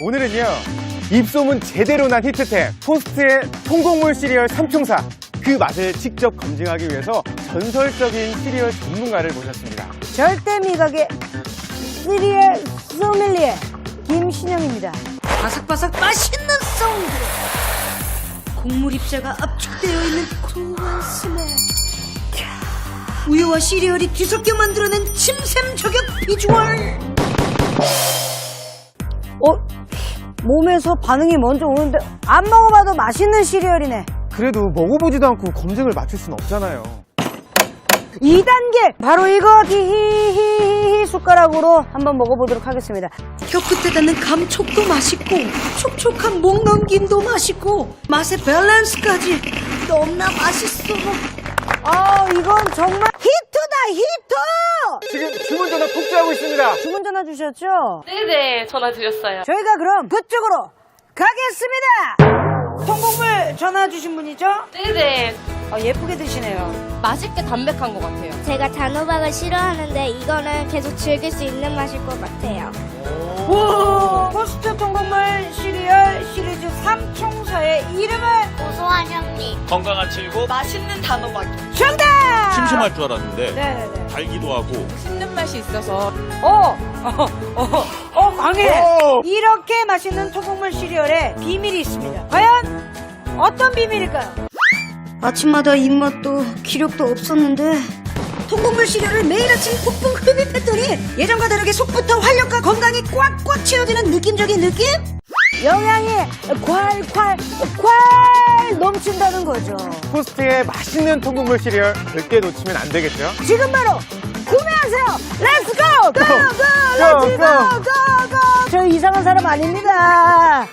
오늘은요 입소문 제대로 난 히트템 포스트의 통곡물 시리얼 삼총사 그 맛을 직접 검증하기 위해서 전설적인 시리얼 전문가를 모셨습니다 절대 미각의 시리얼 소믈리에 김신영입니다. 바삭바삭 맛있는 사운드. 곡물 입자가 압축되어 있는 고소한 스멜. 캬, 우유와 시리얼이 뒤섞여 만들어낸 침샘 저격 비주얼. 어? 몸에서 반응이 먼저 오는데 안 먹어봐도 맛있는 시리얼이네. 그래도 먹어보지도 않고 검증을 맞출 수는 없잖아요 2단계 바로 이거 히히히 히 숟가락으로 한번 먹어보도록 하겠습니다 혀 끝에 닿는 감촉도 맛있고 촉촉한 목 넘김도 맛있고 맛의 밸런스까지 너무나 맛있어 아 이건 정말 히트다 히트 지금 주문 전화 폭주하고 있습니다 주문 전화 주셨죠? 네네, 전화 드렸어요. 저희가 그럼 그쪽으로 가겠습니다 통곡물 전화 주신 분이죠? 네네. 아, 예쁘게 드시네요 맛있게 담백한 것 같아요. 제가 단호박을 싫어하는데 이거는 계속 즐길 수 있는 맛일 것 같아요. 오, 포스트 통곡물 시리얼 시리즈 3총사의 이름은 고소한 현미. 건강한 칠곡 맛있는 단호박이. 정답! 심심할 줄 알았는데 네네네. 달기도 하고 씹는 맛이 있어서. 어, 어, 어, 어, 강해. 오! 이렇게 맛있는 통곡물 시리얼에 비밀이 있습니다. 과연 어떤 비밀일까요? 아침마다 입맛도 기력도 없었는데 통곡물 시리얼을 매일 아침 푹푹 흡입했더니 예전과 다르게 속부터 활력과 건강이 꽉꽉 채워지는 느낌적인 느낌? 영양이 콸콸 콸 넘친다는 거죠. 포스트의 맛있는 통곡물 시리얼 절대 놓치면 안 되겠죠 지금 바로 구매하세요. 렛츠 고! 고! 고! 렛츠 고! 고! 고! 저 이상한 사람 아닙니다.